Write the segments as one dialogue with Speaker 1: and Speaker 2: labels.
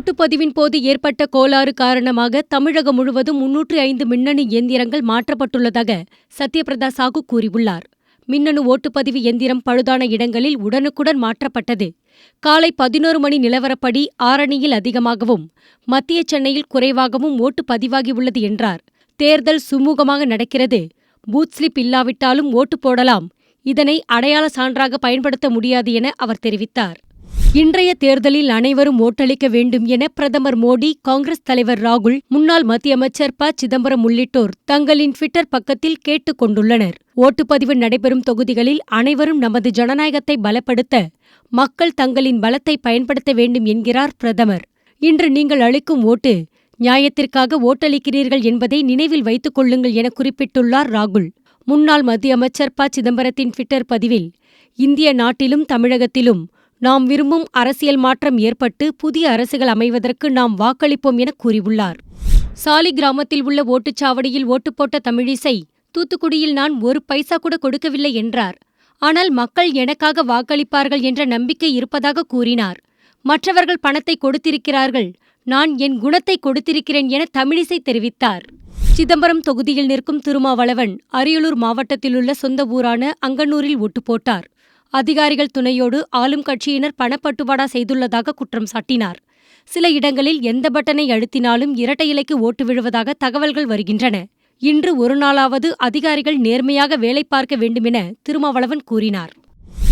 Speaker 1: ஓட்டுப்பதிவின் போது ஏற்பட்ட கோளாறு காரணமாக தமிழகம் முழுவதும் முன்னூற்று ஐந்து மின்னணு எந்திரங்கள் மாற்றப்பட்டுள்ளதாக சத்யபிரதா சாகு கூறியுள்ளார். மின்னணு ஓட்டுப்பதிவு எந்திரம் பழுதான இடங்களில் உடனுக்குடன் மாற்றப்பட்டது. காலை பதினோரு மணி நிலவரப்படி ஆரணியில் அதிகமாகவும் மத்திய சென்னையில் குறைவாகவும் ஓட்டு பதிவாகியுள்ளது என்றார். தேர்தல் சுமூகமாக நடக்கிறது. பூத் ஸ்லிப் இல்லாவிட்டாலும் ஓட்டு போடலாம். இதனை அடையாள சான்றாக பயன்படுத்த முடியாது என அவர் தெரிவித்தார். இன்றைய தேர்தலில் அனைவரும் ஓட்டளிக்க வேண்டும் என பிரதமர் மோடி காங்கிரஸ் தலைவர் ராகுல் முன்னாள் மத்திய அமைச்சர் ப. சிதம்பரம் உள்ளிட்டோர் தங்களின் ட்விட்டர் பக்கத்தில் கேட்டுக் கொண்டுள்ளனர். ஓட்டுப்பதிவு நடைபெறும் தொகுதிகளில் அனைவரும் நமது ஜனநாயகத்தை பலப்படுத்த மக்கள் தங்களின் பலத்தை பயன்படுத்த வேண்டும் என்கிறார் பிரதமர். இன்று நீங்கள் அளிக்கும் ஓட்டு நியாயத்திற்காக ஓட்டளிக்கிறீர்கள் என்பதை நினைவில் வைத்துக் கொள்ளுங்கள் என குறிப்பிட்டுள்ளார் ராகுல். முன்னாள் மத்திய அமைச்சர் ப. சிதம்பரத்தின் ட்விட்டர் பதிவில் இந்திய நாட்டிலும் தமிழகத்திலும் நாம் விரும்பும் அரசியல் மாற்றம் ஏற்பட்டு புதிய அரசுகள் அமைவதற்கு நாம் வாக்களிப்போம் என கூறியுள்ளார். சாலி கிராமத்தில் உள்ள ஓட்டுச்சாவடியில் ஓட்டு போட்ட தமிழிசை தூத்துக்குடியில் நான் ஒரு பைசா கூட கொடுக்கவில்லை என்றார். ஆனால் மக்கள் எனக்காக வாக்களிப்பார்கள் என்ற நம்பிக்கை இருப்பதாக கூறினார். மற்றவர்கள் பணத்தை கொடுத்திருக்கிறார்கள் நான் என் குணத்தை கொடுத்திருக்கிறேன் என தமிழிசை தெரிவித்தார். சிதம்பரம் தொகுதியில் நிற்கும் திருமாவளவன் அரியலூர் மாவட்டத்திலுள்ள சொந்த ஊரான அங்கனூரில் ஓட்டு போட்டார். அதிகாரிகள் துணையோடு ஆளும் கட்சியினர் பணப்பட்டுவாடா செய்துள்ளதாக குற்றம் சாட்டினார். சில இடங்களில் எந்த பட்டனை அழுத்தினாலும் இரட்டை இலைக்கு ஓட்டு விழுவதாக தகவல்கள் வருகின்றன. இன்று ஒரு நாளாவது அதிகாரிகள் நேர்மையாக வேலை பார்க்க வேண்டுமென திருமாவளவன் கூறினார்.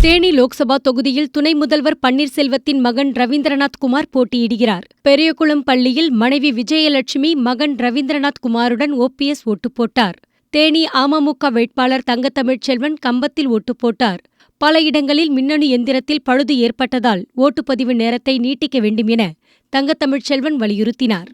Speaker 1: தேனி லோக்சபா தொகுதியில் துணை முதல்வர் பன்னீர்செல்வத்தின் மகன் ரவீந்திரநாத் குமார் போட்டியிடுகிறார். பெரியகுளம் பள்ளியில் மனைவி விஜயலட்சுமி மகன் ரவீந்திரநாத் குமாருடன் ஓபிஎஸ் ஓட்டு போட்டார். தேனி அமமுக வேட்பாளர் தங்கத்தமிழ்ச்செல்வன் கம்பத்தில் ஓட்டு போட்டார். பல இடங்களில் மின்னணு எந்திரத்தில் பழுது ஏற்பட்டதால் ஓட்டுப்பதிவு நேரத்தை நீட்டிக்க வேண்டும் என தங்கத்தமிழ்ச்செல்வன் வலியுறுத்தினார்.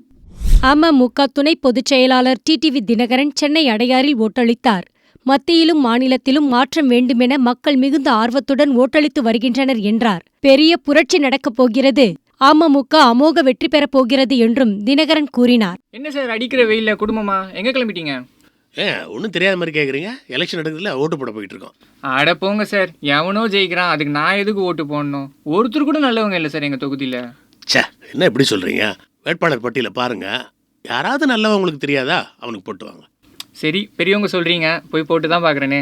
Speaker 1: அமமுக துணை பொதுச் செயலாளர் டிடிவி தினகரன் சென்னை அடையாறில் ஓட்டளித்தார். மத்தியிலும் மாநிலத்திலும் மாற்றம் வேண்டுமென மக்கள் மிகுந்த ஆர்வத்துடன் ஓட்டளித்து வருகின்றனர் என்றார். பெரிய புரட்சி நடக்கப் போகிறது. அமமுக அமோக வெற்றி பெறப் போகிறது என்றும் தினகரன் கூறினார்.
Speaker 2: என்ன சார் அடிக்கிற வெயில குடும்பமா? எங்க கிளம்பிட்டீங்க?
Speaker 3: ஏன் ஒன்றும் தெரியாத மாதிரி கேட்குறீங்க எலெக்ஷன் நடக்குதுல ஓட்டு போட போயிட்டு இருக்கோம்.
Speaker 2: அட போங்க சார். எவனோ ஜெயிக்கிறான். அதுக்கு நான் எதுக்கு ஓட்டு போடணும்? ஒருத்தர் கூட நல்லவங்க இல்லை சார் எங்க தொகுதியில.
Speaker 3: ச்சே என்ன இப்படி சொல்கிறீங்க வேட்பாளர் பட்டியலை பாருங்க. யாராவது நல்லவன் உங்களுக்கு தெரியாதா? அவனுக்கு போட்டு வாங்க.
Speaker 2: சரி பெரியவங்க சொல்றீங்க. போய் போட்டு தான் பாக்குறேனே.